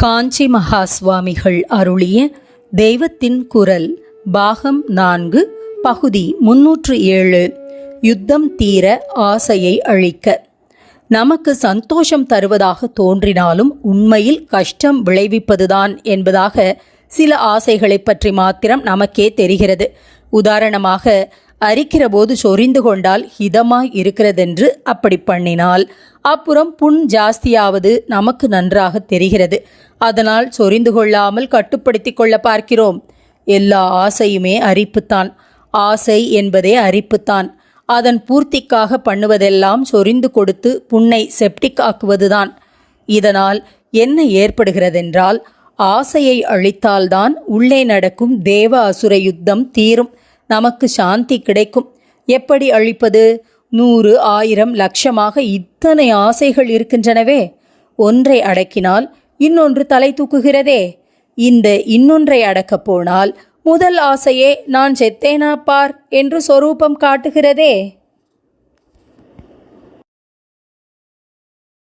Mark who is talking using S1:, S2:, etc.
S1: காஞ்சி மகா சுவாமிகள் அருளிய தெய்வத்தின் குரல் பாகம் நான்கு பகுதி முன்னூற்று ஏழு. யுத்தம் தீர ஆசையை அழிக்க. நமக்கு சந்தோஷம் தருவதாக தோன்றினாலும் உண்மையில் கஷ்டம் விளைவிப்பதுதான் என்பதாக சில ஆசைகளை பற்றி மாத்திரம் நமக்கே தெரிகிறது. உதாரணமாக அரிக்கிற போது சொரிந்து கொண்டால் ஹிதமாய் இருக்கிறதென்று அப்படி பண்ணினால் அப்புறம் புண் ஜாஸ்தியாவது நமக்கு நன்றாக தெரிகிறது. அதனால் சொரிந்து கொள்ளாமல் கட்டுப்படுத்தி கொள்ள பார்க்கிறோம். எல்லா ஆசையுமே அரிப்புத்தான். ஆசை என்பதே அரிப்புத்தான். அதன் பூர்த்திக்காக பண்ணுவதெல்லாம் சொரிந்து கொடுத்து புண்ணை செப்டிக் ஆக்குவதுதான். இதனால் என்ன ஏற்படுகிறதென்றால் ஆசையை அழித்தால்தான் உள்ளே நடக்கும் தேவ அசுர யுத்தம் தீரும். நமக்கு சாந்தி கிடைக்கும். எப்படி அழிப்பது? நூறு ஆயிரம் லட்சமாக இத்தனை ஆசைகள் இருக்கின்றனவே. ஒன்றை அடக்கினால் இன்னொன்று தலை தூக்குகிறதே. இந்த இன்னொன்றை அடக்கப் போனால் முதல் ஆசையே நான் செத்தேனா பார் என்று சொரூபம் காட்டுகிறதே.